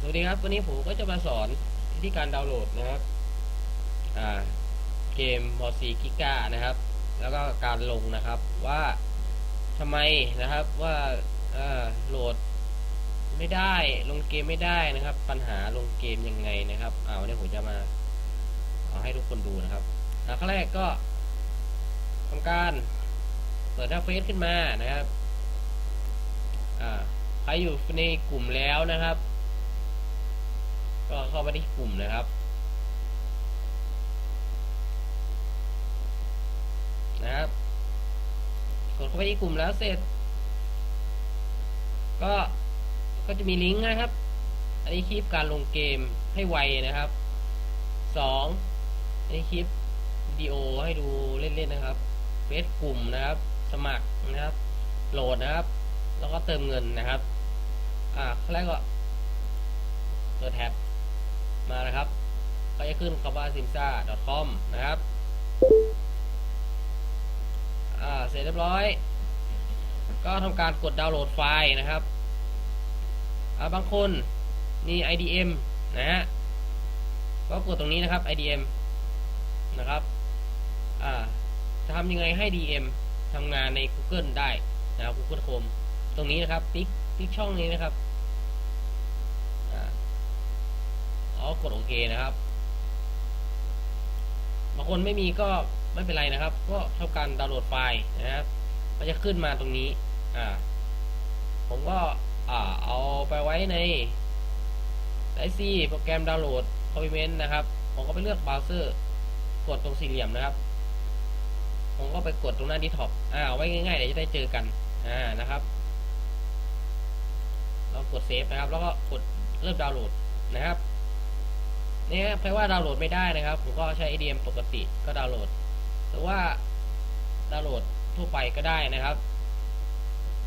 สวัสดีครับ วันนี้ผมก็จะมาสอนวิธีการดาวน์โหลดนะครับเกมมอซีกิก้านะครับ แล้วก็การลงนะครับว่าทำไมนะครับว่าโหลดไม่ได้ลงเกมไม่ได้นะครับ ปัญหาลงเกมยังไงนะครับอ่าวันนี้ผมจะมาเอาให้ทุกคนดูนะครับขั้นแรกก็ทำการเปิดหน้าเฟซขึ้นมานะครับใครอยู่ในกลุ่มแล้วนะครับ ก็เข้าไปที่กลุ่มนะครับ นะครับ กดเข้าไปที่กลุ่มแล้วเสร็จ ก็ก็จะมีลิงก์นะครับ อันนี้คลิปการลงเกมให้ไวนะครับสองอันนี้คลิปวิดีโอให้ดูเล่นๆนะครับเฟซกลุ่มนะครับ สมัครนะครับ โหลดนะครับ แล้วก็เติมเงินนะครับ อ่าขั้นแรกก็เปิดแท็บ มานะครับ ก็จะขึ้นคำว่า simsa.com นะครับ อ่า เสร็จเรียบร้อย ก็ทำการกดดาวน์โหลดไฟล์นะครับ อ่า บางคนมี IDM นะฮะ ก็กดตรงนี้นะครับ IDM นะครับ อ่าจะทำยังไงให้ DM ทำงานใน Google ได้นะครับ Google Chrome ตรงนี้นะครับ ติ๊กติ๊กช่องนี้นะครับ อ่าอ๋อ กดโอเคนะครับบางคนไม่มีก็ไม่เป็นไรนะครับ ก็ทำการดาวน์โหลดไฟล์นะครับมันจะขึ้นมาตรงนี้ อ่า ผมก็อ่าเอาไปไว้ในไอซีโปรแกรมดาวน์โหลดคอมพิเมนต์นะครับ ผมก็ไปเลือกเบราว์เซอร์ กดตรงสี่เหลี่ยมนะครับ ผมก็ไปกดตรงหน้าดีท็อปอ่าเอาไว้ง่ายๆเดี๋ยวจะได้เจอกัน อ่านะครับ เรากดเซฟนะครับ แล้วก็กดเริ่มดาวน์โหลดนะครับ นี่ยแปลว่าดาวน์โหลดไม่ได้นะครับ ผมก็ใช้ ADM ปกติก็ดาวน์โหลด หรือว่าดาวน์โหลดทั่วไปก็ได้นะครับ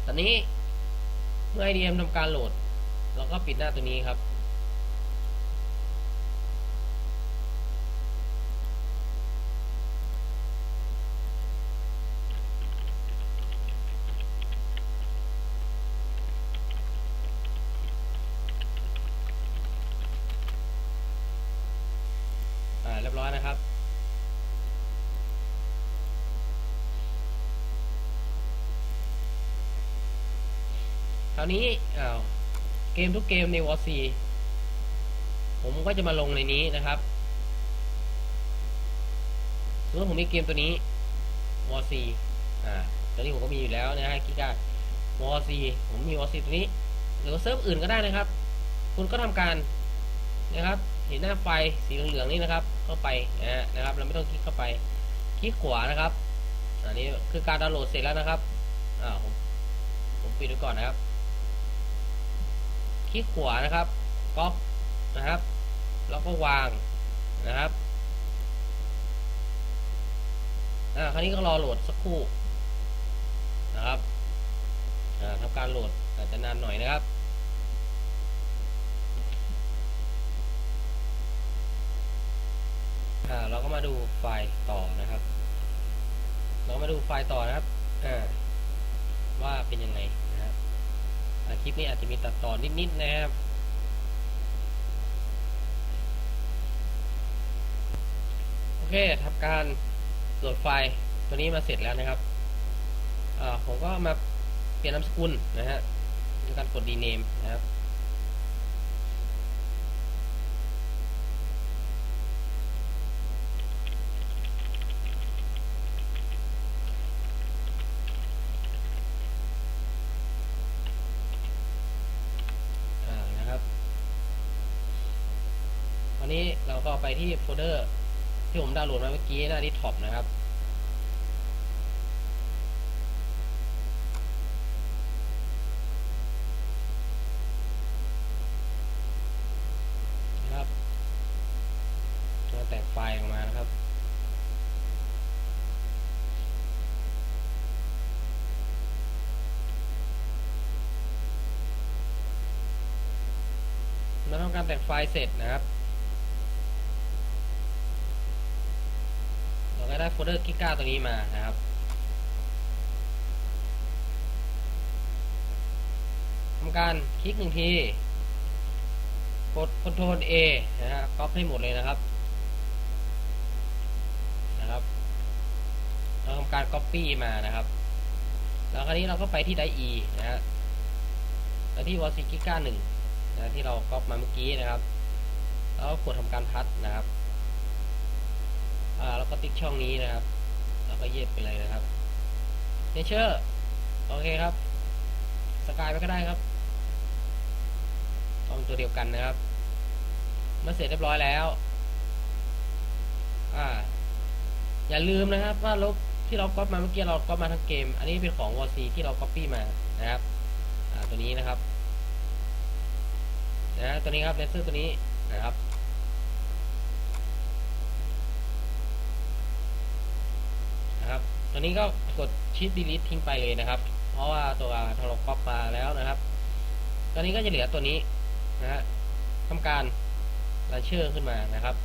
ตอนนี้เมื่อ IDM ทำการโหลด เราก็ปิดหน้าตัวนี้ครับ อ่าเรียบร้อยนะครับ คราวนี้อ้าวเกมทุกเกมในวอซีผมก็จะมาลงในนี้นะครับสมมติผมมีเกมตัวนี้วอซีอ่าตัวนี้ผมก็มีอยู่แล้วนะฮะกิกาวอซีผมมีวอซีตัวนี้ หรือเซิร์ฟอื่นก็ได้นะครับ คุณก็ทำการนะครับ เห็นหน้าไฟสีเหลืองๆนี่นะครับ เข้าไปนะนะครับ เราไม่ต้องคลิกเข้าไป คลิกขวานะครับอันนี้คือการดาวน์โหลดเสร็จแล้วนะครับอ่าผมผมปิดไว้ก่อนนะครับ ลิกขวานะครับก๊อปนะครับ แล้วก็วางนะครับอ่าคราวนี้ก็รอโหลดสักครู่นะครับอ่าทำการโหลดอาจจะนานหน่อยนะครับอ่าเราก็มาดูไฟล์ต่อนะครับ เรามาดูไฟล์ต่อนะครับอ่าว่าเป็นยังไง ครับอ่าคลิปนี้อาจจะมีตัดต่อนิดๆนะครับโอเคทำการโหลดไฟล์ตัวนี้มาเสร็จแล้วนะครับผมก็มาเปลี่ยนนามสกุลนะฮะด้วยการกด rename นะครับ อ่า นะครับ วั นนี้เราก็ไปที่โฟลเดอร์ที่ผมดาวน์โหลดมาเมื่อกี้หน้าที่ท็อปนะครับ นะครับเราแตกไฟล์ออกมานะครับเราทำการแต่งไฟล์เสร็จนะครับ เราก็ได้ โฟลเดอร์กิก้าตัวนี้มานะครับ ทำการคลิกหนึ่งทีกด Ctrl A นะฮะก๊อปให้หมดเลยนะครับนะครับเราทำการ Copy มานะครับ แล้วคราวนี้เราก็ไปที่ไดอี นะฮะแล้วที่วอซิกิก้าหนึ่งนะที่เราก๊อปมาเมื่อกี้นะครับ แล้วก็กดทำการพัดนะครับ อ่าแล้วก็ติ๊กช่องนี้นะครับ แล้วก็เย็บไปเลยนะครับเนเชอร์โอเคครับ สกายไปก็ได้ครับต้องตัวเดียวกันนะครับเมื่อเสร็จเรียบร้อยแล้ว อ่า อย่าลืมนะครับ ว่าลบที่เราก๊อปมาเมื่อกี้เราก๊อปมาทั้งเกม อันนี้เป็นของวอซีที่เราก๊อปปี้มานะครับ อ่า ตัวนี้นะครับ นะ ตัวนี้ครับเลเซอร์ตัวนี้นะครับ นะครับ ตัวนี้ก็กดชิป delete ทิ้งไปเลยนะครับ เพราะว่าตัวทเรก๊อปมาแล้วนะครับ ตอนนี้ก็จะเหลือตัวนี้นะฮะทำการลันเชอร์ขึ้นมานะครับ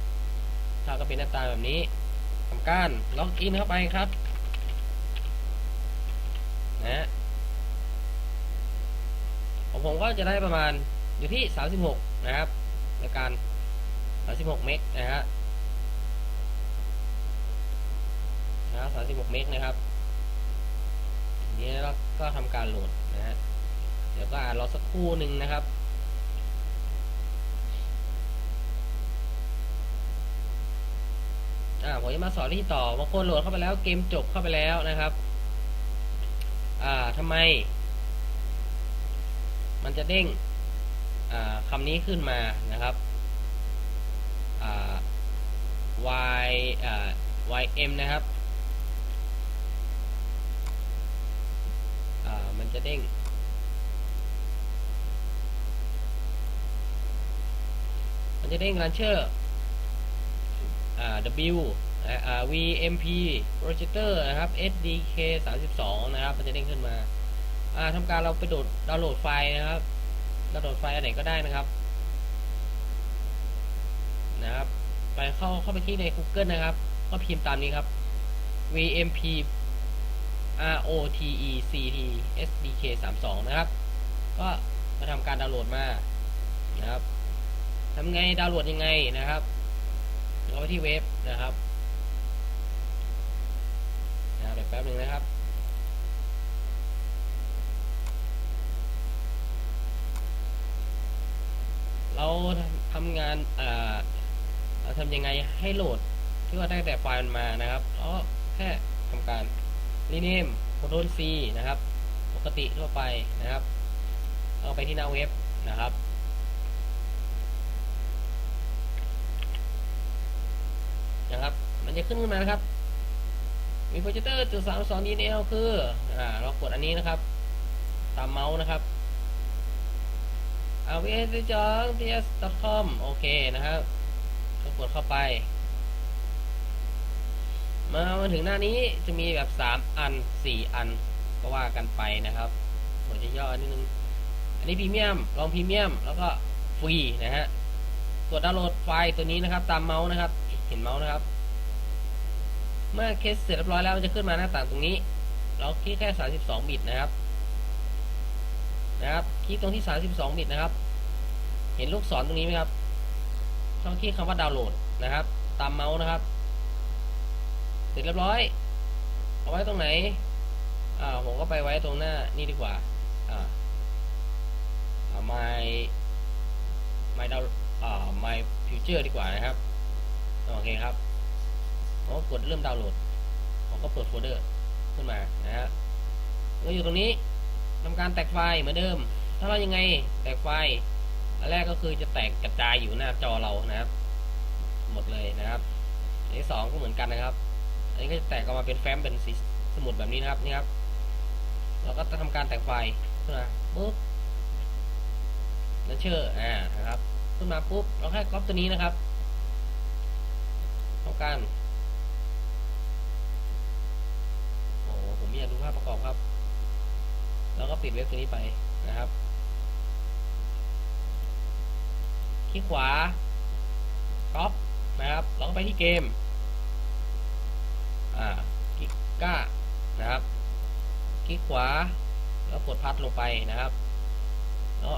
ถ้าก็เป็นหน้าตาแบบนี้ทำการล็อกอินเข้าไปครับนะฮะของผมก็จะได้ประมาณอยู่ที่ 36 นะครับในการ 36 เมกนะฮะนะ 36 เมกนะครับนี้เราก็ทำการโหลดนะฮะ เดี๋ยวก็อ่านรอสักครู่หนึ่งนะครับอ่าผมจะมาสอนที่ต่อบางคนโหลดเข้าไปแล้วเกมจบเข้าไปแล้วนะครับ อ่าทำไม มันจะเด้ง อ่าคำนี้ขึ้นมานะครับ อ่า y อ่า ym นะครับ มันจะเด้งมันจะเด้ง launcher อ่า W อ่า VMP projector นะครับ SDK 32 นะครับ มันจะเด้งขึ้นมา อ่าทำการเราไปโดดดาวน์โหลดไฟล์นะครับดาวน์โหลดไฟล์อันไหนก็ได้นะครับ นะครับ ไปเข้าเข้าไปที่ใน Google นะครับ ก็พิมพ์ตามนี้ครับ VMP ROTE CT SDK 32นะครับ ก็มาทำการดาวน์โหลดมานะครับทำไงดาวน์โหลดยังไงนะครับเอาไปที่เว็บนะครับนะครับเดี๋ยวแป๊บหนึ่งนะครับเราทำงานเราทำยังไงให้โหลดที่ว่าได้แต่ไฟล์มันมานะครับเราแค่ทำการ rename control C นะครับ ปกติทั่วไปนะครับ เอาไปที่หน้าเว็บนะครับนะครับ มันจะขึ้นขึ้นมานะครับมีโปรเจคเตอร์จุดสามสองดีเอลคืออ่าเรากดอันนี้นะครับ ตามเมาส์นะครับเอาวีเอสจองทีเอสคอมโอเคนะครับก็กดเข้าไป มามาถึงหน้านี้จะมีแบบสามอันสี่อันก็ว่ากันไปนะครับผมจะย่อนิดนึง อันนี้พรีเมียมลองพรีเมียม แล้วก็ฟรีนะฮะกดดาวน์โหลดไฟล์ตัวนี้นะครับ ตามเมาส์นะครับ เห็นเมาส์นะครับ เมื่อเคสเสร็จเรียบร้อยแล้วมันจะขึ้นมาหน้าต่างตรงนี้ เราคลิกแค่ 32 บิตนะครับ นะครับคลิกตรงที่ 32 บิตนะครับ เห็นลูกศรตรงนี้ไหมครับช่องคลิกคำว่าดาวน์โหลดนะครับ ตามเมาส์นะครับ เสร็จเรียบร้อย เอาไว้ตรงไหน อ่า ผมก็ไปไว้ตรงหน้านี่ดีกว่า อ่าอ่า my my ดาวอ่า my future ดีกว่านะครับ โอเคครับผมก็กดเริ่มดาวน์โหลด ผมก็เปิดโฟลเดอร์ขึ้นมา นะฮะก็อยู่ตรงนี้ทำการแตกไฟล์เหมือนเดิม ถ้าเรายังไงแตกไฟล์อันแรกก็คือจะแตกกระจายอยู่หน้าจอเรานะครับ หมดเลยนะครับอันที่สองก็เหมือนกันนะครับ อันนี้ก็จะแตกออกมาเป็นแฟ้มเป็นสีสมุดแบบนี้นะครับนี่ครับ เราก็จะทำการแตกไฟขึ้นมาปุ๊บนั่นเชื่ออ่านะครับ ขึ้นมาปุ๊บเราแค่ก๊อปตัวนี้นะครับทำการโอ้ผมไม่อยากดูภาพประกอบครับ แล้วก็ปิดเว็บตัวนี้ไปนะครับ คลิกขวาก๊อปนะครับแล้วก็ไปที่เกม อ่า คลิ ก้านะครับ คลิกขวา แล้วกดพัดลงไปนะครับแล้ว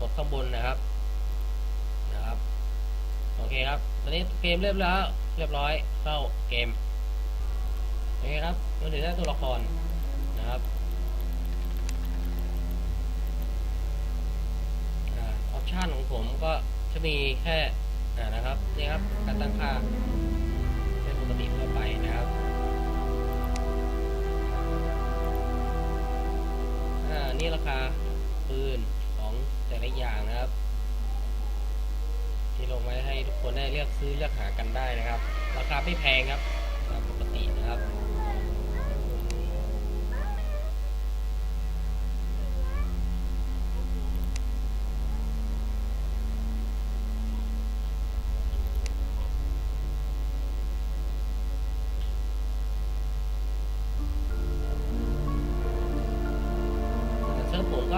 กดข้างบนนะครับนะครับ โอเคครับ ตอนนี้เกมเรียบร้อยเรียบร้อย เข้าเกม โอเคครับมาถึงหน้าตัวละครนะครับออปชันของผมก็จะมีแค่นะครับ นี่ครับ การตั้งค่าเป็นปกติทั่วไปนะครับ นี่ราคาปืนของแต่ละอย่างนะครับ ที่ลงไว้ให้ทุกคนได้เลือกซื้อเลือกหากันได้นะครับ ราคาไม่แพงครับตามปกตินะครับ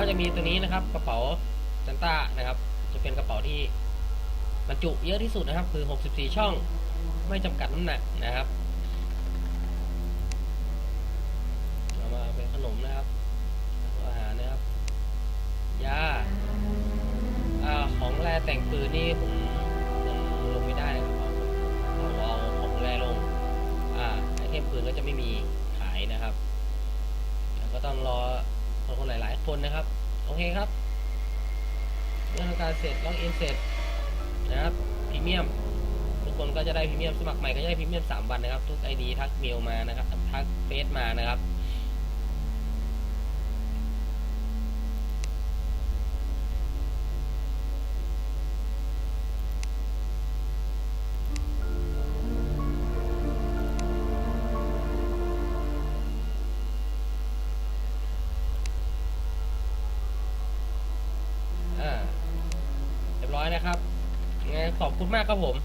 ก็จะมีตัวนี้นะครับ กระเป๋าซันต้านะครับ จะเป็นกระเป๋าที่บรรจุเยอะที่สุดนะครับ คือ 64 ช่องไม่จำกัดน้ำหนักนะครับเอามาเป็นขนมนะครับอาหารนะครับยาอ่าของแรแต่งปืนนี่ผมลงไม่ได้นะครับเอาเอาของแรลงอ่าไอเทมปืนก็จะไม่มีขายนะครับแต่ก็ต้องรอ ผลนะครับ โอเคครับเมื่องการเสร็จล็อกอินเสร็จนะครับพรีเมียมทุกคนก็จะได้พรีเมียมสมัครใหม่ก็จะได้พรีเมียม3วันนะครับ ทุกไอดีทักเมลมานะครับทักเฟซมานะครับ ขอบคุณมากครับผม